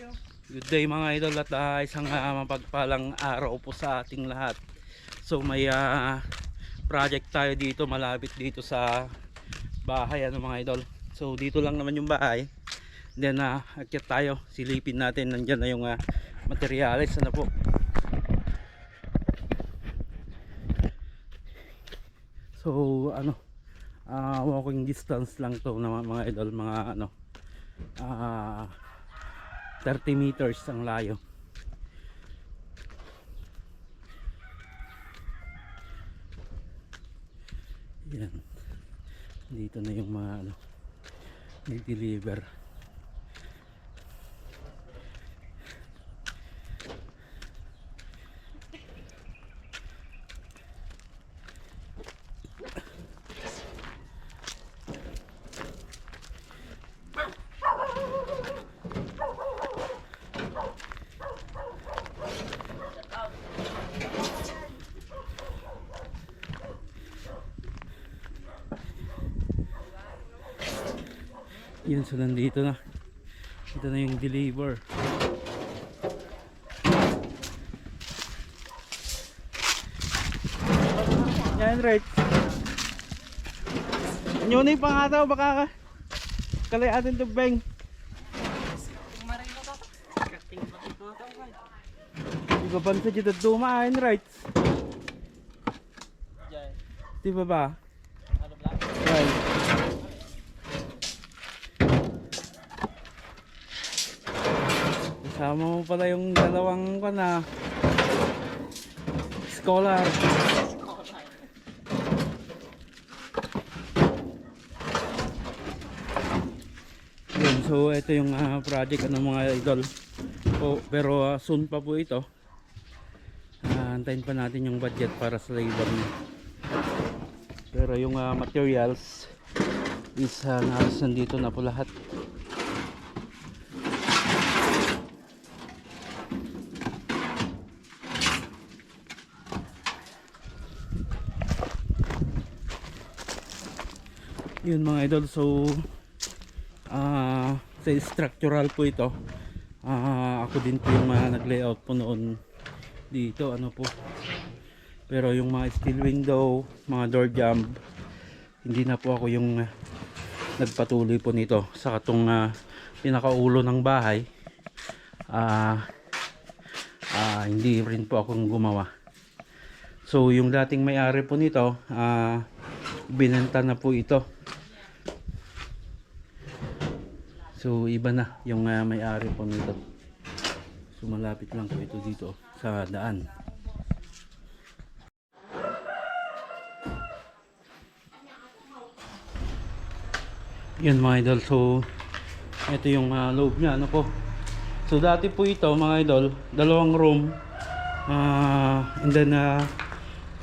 Good day mga idol at ah, isang ah, mapagpalang araw po sa ating lahat. So may ah, project tayo dito malapit dito sa bahay ano mga idol. So dito lang naman yung bahay. Then uh, akyat tayo, silipin natin nandiyan na yung ah, materials ano po. So ano ah, walking distance lang to na mga idol mga ano ah 30 meters ang layo. Yan. Dito na yung mga ano deliver yun so nandito na. Ito na yung deliver. Yan right. Nyo na yung pangataw baka ka kalay atin to bang Iba pa sa dito dumaan right Di ba ba? Right. Kasama mo pala yung dalawang ka na scholar. Yun, so ito yung ah, project ng mga idol. Po, pero ah, soon pa po ito. Ah, antayin pa natin yung budget para sa labor niya. Pero yung ah, materials is uh, naros nandito na po lahat. Yun mga idol. So ah sa structural po ito ah ako din po yung mga nag layout po noon dito ano po. Pero yung mga steel window mga door jamb hindi na po ako yung nagpatuloy po nito. Sa katong ah, pinakaulo ng bahay ah ah, hindi rin po akong gumawa. So yung dating may-ari po nito ah binenta na po ito So iba na yung uh, may-ari po nito. So lang po ito dito sa daan. Yan mga idol. So ito yung uh, loob niya ano po. So dati po ito mga idol, dalawang room. Ah, and then uh,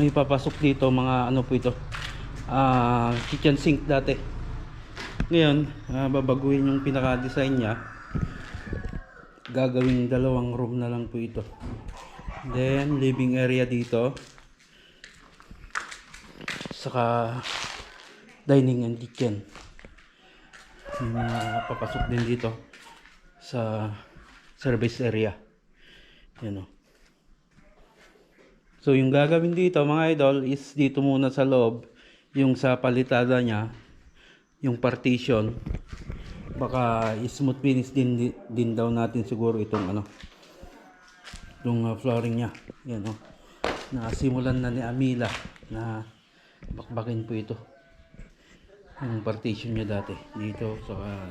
may papasok dito mga ano po ito. Ah, kitchen sink dati. Ngayon, ah, babaguhin yung pinaka-design niya. Gagawing dalawang room na lang po ito. Then, living area dito. Saka, dining and kitchen. Mga papasok din dito sa service area. Yan o. So, yung gagawin dito mga idol is dito muna sa loob. Yung sa palitada niya, yung partition baka smooth finish din din daw natin siguro itong ano itong uh, flooring niya. Yan oh. Nasimulan na ni Amila na bakbakin po ito yung partition niya dati dito sa uh,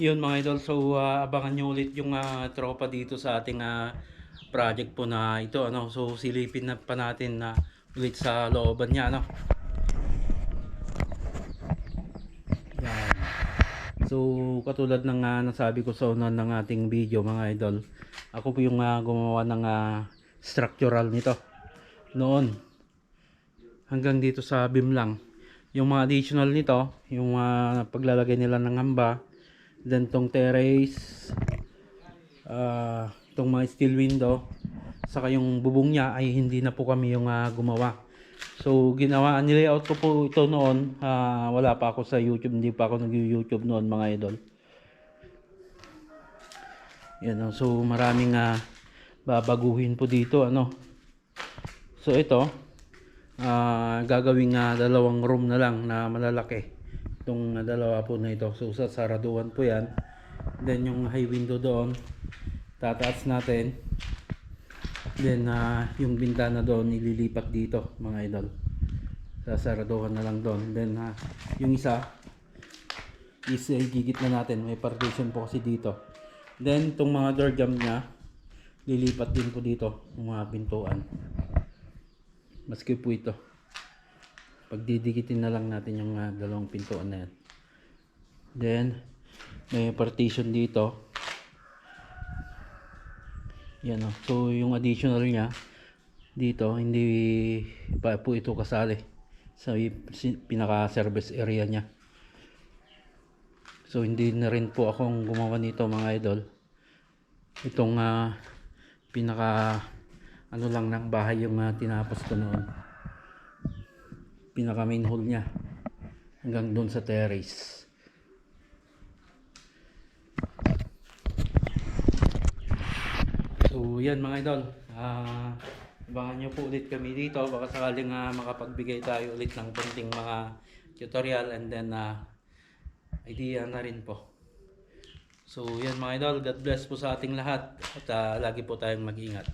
Yun mga idol, so ah, abangan nyo ulit yung ah, tropa dito sa ating ah, project po na ito. Ano? So silipin na pa natin na ulit sa looban niya. Ano? So katulad ng ah, nasabi ko sa una ng ating video mga idol, ako po yung ah, gumawa ng ah, structural nito noon hanggang dito sa beam lang. Yung mga additional nito, yung ah, paglalagay nila ng hamba, then tong terrace, ah, tong mga steel window, saka yung bubong niya ay hindi na po kami yung ah, gumawa. So ginawa, nilayout ko po ito noon, ah, wala pa ako sa YouTube, hindi pa ako nag-YouTube noon mga idol. Yan, so maraming ah, babaguhin po dito ano. So ito, ah gagawing ah, dalawang room na lang na malalaki. Itong dalawa po na ito. So sa saraduan po yan. Then yung high window doon, tataas natin. Then ah, yung bintana doon ililipat dito mga idol. Sasaraduhan na lang doon. Then ah, yung isa is eh, gigit na natin. May partition po kasi dito. Then itong mga door jam niya lilipat din po dito yung mga pintuan. Maski po ito. Pagdidikitin na lang natin yung ah, dalawang pintuan na yan. Then, may partition dito. Yan o. So, yung additional niya, dito, hindi pa po ito kasali sa si- pinaka-service area niya. So, hindi na rin po akong gumawa nito mga idol. Itong ah, pinaka ano lang ng bahay yung ah, tinapos ko noon pinaka main hall niya. Hanggang doon sa terrace. So yan mga idol. Ah abangan nyo po ulit kami dito. Baka sakaling ah, makapagbigay tayo ulit ng konting mga tutorial and then ah, idea na rin po. So yan mga idol, God bless po sa ating lahat. At ah, lagi po tayong mag-ingat.